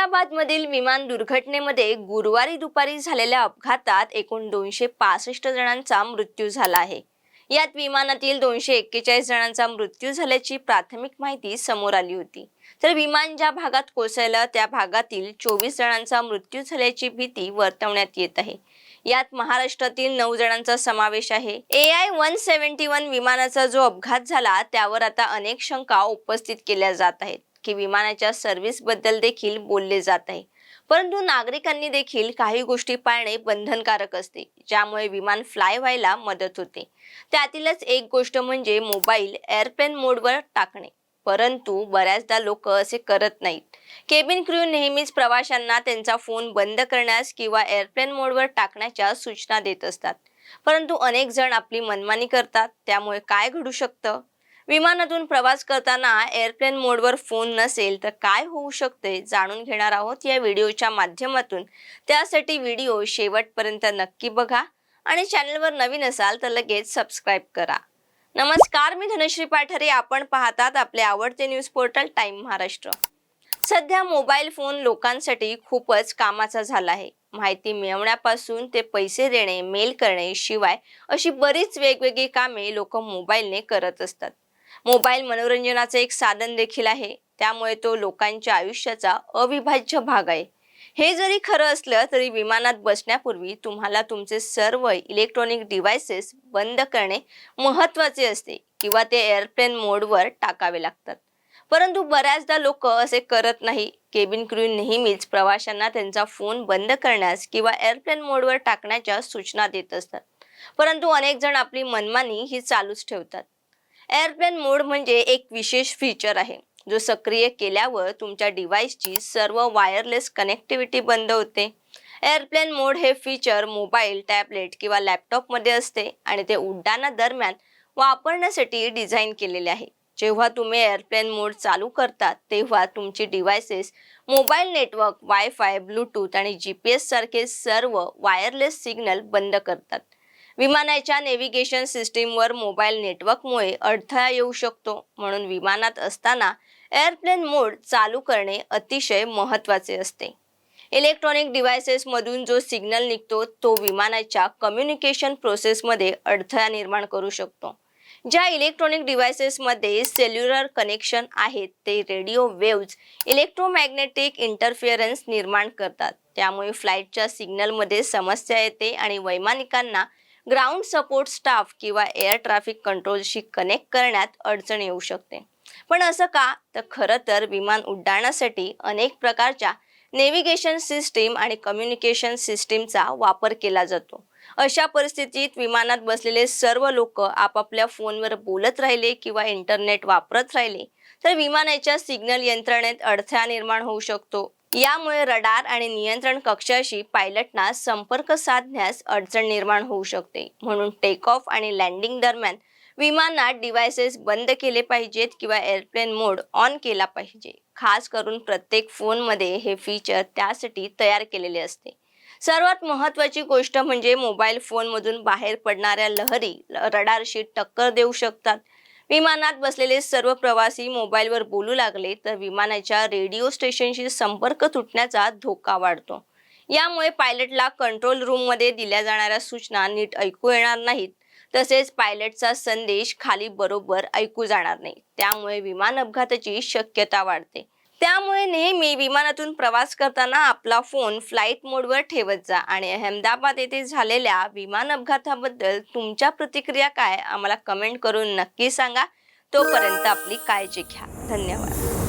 अहमदाबादमधील विमान दुर्घटनेमध्ये गुरुवारी दुपारी झालेल्या अपघातात एकूण दोनशे पासष्ट जणांचा मृत्यू झाला आहे. यात विमानातील दोनशे एक्केचाळीस जणांचा मृत्यू झाल्याची प्राथमिक माहिती समोर आली होती. तर विमान ज्या भागात कोसळलं त्या भागातील चोवीस जणांचा मृत्यू झाल्याची भीती वर्तवण्यात येत आहे. यात महाराष्ट्रातील नऊ जणांचा समावेश आहे. A I one seventy one विमानाचा जो अपघात झाला त्यावर आता अनेक शंका उपस्थित केल्या जात आहेत. की विमानाच्या सर्व्हिसबद्दल देखील बोलले जात आहे. परंतु नागरिकांनी देखील काही गोष्टी पाळणे बंधनकारक असते ज्यामुळे विमान फ्लाय व्हायला मदत होते. त्यातीलच एक गोष्ट म्हणजे मोबाईल एअरप्लेन मोडवर टाकणे. परंतु बऱ्याचदा लोक असे करत नाहीत. केबिन क्रू नेहमीच प्रवाशांना त्यांचा फोन बंद करण्यास किंवा एअरप्लेन मोडवर टाकण्याच्या सूचना देत असतात. परंतु अनेक जण आपली मनमानी करतात त्यामुळे काय घडू शकतं? विमानातून प्रवास करताना एअरप्लेन मोडवर फोन नसेल तर काय होऊ शकते जाणून घेणार आहोत या व्हिडिओच्या माध्यमातून. त्यासाठी व्हिडिओ शेवटपर्यंत नक्की बघा आणि चॅनलवर नवीन असाल तर लगेच सबस्क्राईब करा. नमस्कार मी धनश्री पाठारे. आपण पाहतात आपले आवडते न्यूज पोर्टल टाइम महाराष्ट्र सध्या मोबाईल फोन लोकांसाठी खूपच कामाचा झाला आहे. माहिती मिळवण्यापासून ते पैसे देणे मेल करणे शिवाय अशी बरीच वेगवेगळी कामे लोक मोबाईलने करत असतात. मोबाईल मनोरंजनाचे एक साधन देखील आहे. त्यामुळे तो लोकांच्या आयुष्याचा अविभाज्य भाग आहे. हे जरी खरं असलं तरी विमानात बसण्यापूर्वी तुम्हाला तुमचे सर्व इलेक्ट्रॉनिक डिव्हायसेस बंद करणे महत्त्वाचे असते किंवा ते एअरप्लेन मोडवर टाकावे लागतात. परंतु बऱ्याचदा लोक असे करत नाही. केबिन क्रू नेहमीच प्रवाशांना त्यांचा फोन बंद करण्यास किंवा एअरप्लेन मोडवर टाकण्याच्या सूचना देत असतात. परंतु अनेक जण आपली मनमानी ही चालूच ठेवतात. एअरप्लेन मोड म्हणजे एक विशेष फीचर आहे जो सक्रिय केल्यावर तुमच्या डिव्हाइसची सर्व वायरलेस कनेक्टिव्हिटी बंद होते. एअरप्लेन मोड हे फीचर मोबाईल टॅबलेट किंवा लॅपटॉपमध्ये असते आणि ते उड्डाणादरम्यान वापरण्यासाठी डिझाईन केलेले आहे. जेव्हा तुम्ही एअरप्लेन मोड चालू करता तेव्हा तुमची devices mobile network wifi Bluetooth आणि जी पी एस सारखे सर्व वायरलेस सिग्नल बंद करतात. विमानाच्या नेव्हिगेशन सिस्टीमवर मोबाईल नेटवर्कमुळे अडथळा येऊ शकतो. म्हणून विमानात असताना एअरप्लेन मोड चालू करणे अतिशय महत्त्वाचे असते. इलेक्ट्रॉनिक डिव्हायसेसमधून जो सिग्नल निघतो तो विमानाच्या कम्युनिकेशन प्रोसेसमध्ये अडथळा निर्माण करू शकतो. ज्या इलेक्ट्रॉनिक डिव्हायसेसमध्ये सेल्युलर कनेक्शन आहेत ते रेडिओ वेव्ज इलेक्ट्रोमॅग्नेटिक इंटरफिअरन्स निर्माण करतात. त्यामुळे फ्लाईटच्या सिग्नलमध्ये समस्या येते आणि वैमानिकांना ग्राउंड सपोर्ट स्टाफ किंवा एअर ट्रॅफिक कंट्रोलशी कनेक्ट करण्यात अडचण येऊ शकते. पण असं का? तर खरं तर विमान उड्डाणासाठी अनेक प्रकारच्या नेव्हिगेशन सिस्टीम आणि कम्युनिकेशन सिस्टीमचा वापर केला जातो. अशा परिस्थितीत विमानात बसलेले सर्व लोक आपापल्या फोनवर बोलत राहिले किंवा इंटरनेट वापरत राहिले तर विमानाच्या सिग्नल यंत्रणेत अडथळा निर्माण होऊ शकतो. यामुळे रडार आणि नियंत्रण कक्षाशी पायलटना संपर्क साधण्यास अडचण निर्माण होऊ शकते. म्हणून टेक ऑफ आणि लँडिंग दरम्यान विमानात डिव्हायसेस बंद केले पाहिजेत किंवा एअरप्लेन मोड ऑन केला पाहिजे. खास करून प्रत्येक फोनमध्ये हे फीचर त्यासाठी तयार केलेले असते. सर्वात महत्त्वाची गोष्ट म्हणजे मोबाईल फोनमधून बाहेर पडणाऱ्या लहरी रडारशी टक्कर देऊ शकतात. विमानात बसलेले सर्व प्रवासी मोबाईलवर बोलू लागले तर विमानाच्या रेडिओ स्टेशनशी संपर्क तुटण्याचा धोका वाढतो. यामुळे पायलटला कंट्रोल रूममध्ये दिल्या जाणाऱ्या सूचना नीट ऐकू येणार नाहीत. तसेच पायलटचा संदेश खाली बरोबर ऐकू जाणार नाही. त्यामुळे विमान अपघाताची शक्यता वाढते. त्यामुळे नेहमी विमानातून प्रवास करताना आपला फोन फ्लाईट मोडवर ठेवत जा. आणि अहमदाबाद येथे झालेल्या विमान अपघाताबद्दल तुमच्या प्रतिक्रिया काय? आम्हाला कमेंट करून नक्की सांगा. तोपर्यंत आपली काळजी घ्या. धन्यवाद.